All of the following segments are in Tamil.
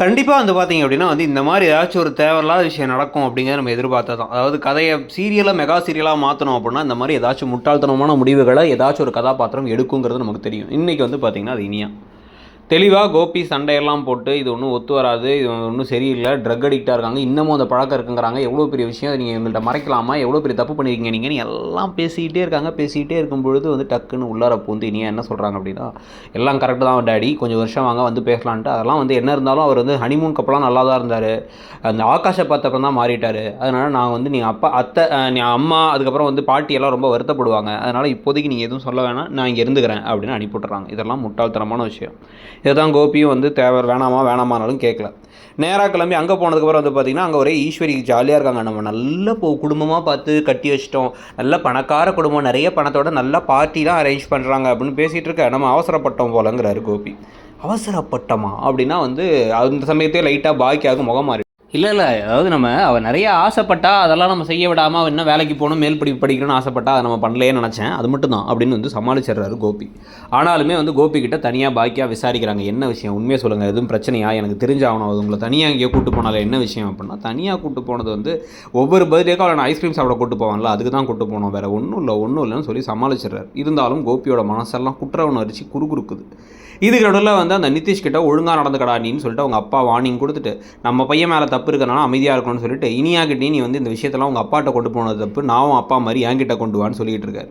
கண்டிப்பாக வந்து பார்த்தீங்க அப்படின்னா வந்து இந்த மாதிரி ஏதாச்சும் ஒரு தேவையில்லாத விஷயம் நடக்கும் அப்படிங்கிறத நம்ம எதிர்பார்த்ததான் அதாவது கதையை சீரியலாக மெகா சீரியலாக மாற்றணும் அப்படின்னா இந்த மாதிரி ஏதாச்சும் முட்டாள்தனமான முடிவுகளை ஏதாச்சும் ஒரு கதாபாத்திரம் எடுக்குங்கிறது நமக்கு தெரியும். இன்றைக்கி வந்து பார்த்தீங்கன்னா அது இனியா. தெளிவாக கோபி சண்டையெல்லாம் போட்டு இது ஒன்றும் ஒத்து வராது இது ஒன்றும் சரியில்லை ட்ரக் அடிக்டாக இருக்காங்க இன்னமும் அந்த பழக்கம் இருக்குங்கிறாங்க. எவ்வளோ பெரிய விஷயம்? நீங்கள் எங்கள்கிட்ட மறைக்கலாமா? எவ்வளோ பெரிய தப்பு பண்ணியிருக்கீங்க நீங்கள் எல்லாம் பேசிக்கிட்டே இருக்காங்க. பேசிக்கிட்டே இருக்கும் பொழுது வந்து டக்குன்னு உள்ளார பூந்து இனியா என்ன சொல்கிறாங்க அப்படின்னா எல்லாம் கரெக்டு தான் டேடி கொஞ்சம் வருஷம் வாங்க வந்து பேசலான்ட்டு. அதெல்லாம் வந்து என்ன இருந்தாலும் அவர் வந்து ஹனிமூன் கப்பலாம் நல்லா தான் இருந்தார். அந்த ஆகாஷை பார்த்தப்ப தான் மாறிட்டார். அதனால் நான் வந்து நீங்கள் அப்பா அத்தை நீ அம்மா அதுக்கப்புறம் வந்து பாட்டியெல்லாம் ரொம்ப வருத்தப்படுவாங்க. அதனால் இப்போதைக்கு நீங்கள் எதுவும் சொல்ல வேணாம் நான் இங்கே இருந்துக்கிறேன் அப்படின்னு அனுப்பிவிட்றாங்க இதெல்லாம் முட்டாள்தனமான விஷயம். இதுதான் கோபியும் வந்து தேவை வேணாமா வேணாமானாலும் கேட்கல. நேராக கிளம்பி அங்கே போனதுக்கப்புறம் வந்து பார்த்திங்கன்னா அங்கே ஒரே ஈஸ்வரி ஜாலியாக இருக்காங்க. நம்ம நல்ல போ குடும்பமாக பார்த்து கட்டி வச்சிட்டோம். நல்ல பணக்கார குடும்பம் நிறைய பணத்தோட நல்ல பார்ட்டிலாம் அரேஞ்ச் பண்ணுறாங்க அப்படின்னு பேசிகிட்டு இருக்க. நம்ம அவசரப்பட்டோம் போலங்கிறாரு கோபி. அவசரப்பட்டமா? அப்படின்னா வந்து அந்த சமயத்தையே லைட்டாக பாக்கியாக முகம் மாறி இல்லை இல்லை. அதாவது நம்ம அவள் நிறைய ஆசைப்பட்டா அதெல்லாம் நம்ம செய்ய விடாமல் அவள் இன்னும் வேலைக்கு போகணும் மேல் படிப்பு படிக்கணும்னு ஆசைப்பட்டா அதை நம்ம பண்ணலையே நினச்சேன். அது மட்டும் தான் அப்படின்னு வந்து சமாளிச்சிடுறாரு கோபி. ஆனாலுமே வந்து கோபி கிட்ட தனியாக பாக்கியாக விசாரிக்கிறாங்க. என்ன விஷயம்? உண்மையை சொல்லுங்கள் எதுவும் பிரச்சனையா? எனக்கு தெரிஞ்சாகணும். அது உங்களை தனியாக எங்கேயோ கூட்டு போனால என்ன விஷயம் அப்படின்னா தனியாக கூட்டு போனது வந்து ஒவ்வொரு பர்த்டேக்கும் அவளை ஐஸ்கிரீம் சாப்பிட கூட்டு போவான்ல அதுக்கு தான் கூட்டு போனோம். வேறு ஒன்றும் இல்லை ஒன்றும் இல்லைன்னு சொல்லி சமாளிச்சிடுறாரு. இருந்தாலும் கோபியோட மனசெல்லாம் குற்ற உணர்ச்சி குறுகுறுக்குது. இதுக்கு நடுவில் வந்து அந்த நிதிஷ் கிட்ட ஒழுங்காக நடந்துக்கடா நீன்னு சொல்லிட்டு அவங்க அப்பா வார்னிங் கொடுத்துட்டு நம்ம பையன் மேலே தப்பு இருக்கனால அமைதியாக இருக்கணும்னு சொல்லிட்டு இனியாகிட்டே நீ வந்து இந்த விஷயத்தெல்லாம் உங்கள் அப்பாட்ட கொண்டு போனது தப்பு நான் அப்பா மாதிரி என்கிட்ட கொண்டு வான்னு சொல்லிட்டு இருக்காரு.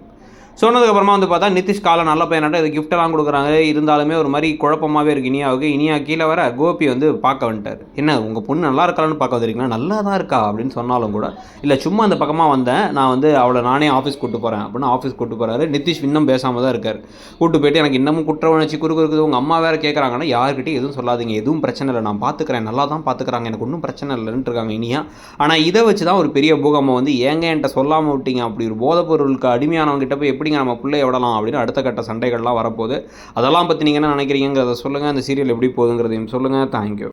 சொன்னதுக்கப்புறமா வந்து பார்த்தா நிதிஷ் காலை நல்ல பையனாட்ட இது கிஃப்டெல்லாம் கொடுக்குறாங்க. இருந்தாலுமே ஒரு மாதிரி குழப்பமாகவே இருக்கு. இனியாவுக்கு இனியா கீழே வர கோபி வந்து பார்க்க வந்துட்டார். என்ன உங்கள் பொண்ணு நல்லா இருக்காளான்னு பார்க்க வந்திருக்கீங்களா? நல்லா தான் இருக்கா அப்படின்னு சொன்னாலும் கூட இல்லை சும்மா அந்த பக்கமாக வந்தேன். நான் வந்து அவளை நானே ஆஃபீஸ் கூட்டு போகிறேன் அப்படின்னு ஆஃபீஸ் கூட்டு போகிறாரு நிதிஷ் இன்னும் பேசாமல் தான் இருக்கார். கூட்டு போயிட்டு எனக்கு இன்னமும் குற்ற உணர்ச்சி குறுக்கு இருக்குது. உங்கள் அம்மா வேறு கேட்குறாங்கன்னா யார்கிட்டையும் எதுவும் சொல்லாதீங்க. எதுவும் பிரச்சனை இல்லை. நான் பார்த்துக்கிறேன் நல்லா தான் பார்த்துக்கிறாங்க எனக்கு ஒன்றும் பிரச்சனை இல்லைன்ட்டு இருக்காங்க இனியா. ஆனால் இதை வச்சு தான் ஒரு பெரிய பூகம்பம் வந்து ஏங்க என்கிட்ட சொல்லாமல் விட்டீங்க? அப்படி ஒரு போதைப் பொருளுக்கு அடிமையானவங்க போய் போய் எப்படிங்க நம்ம பிள்ளைய விடலாம் அப்படின்னு அடுத்த கட்ட சண்டைகள்லாம் வரப்போகுது. அதெல்லாம் பற்றி நீங்கள் என்ன நினைக்கிறீங்கிறத சொல்லுங்கள் அந்த சீரியல் எப்படி போகுதுங்கிறதையும் சொல்லுங்கள் தேங்க்யூ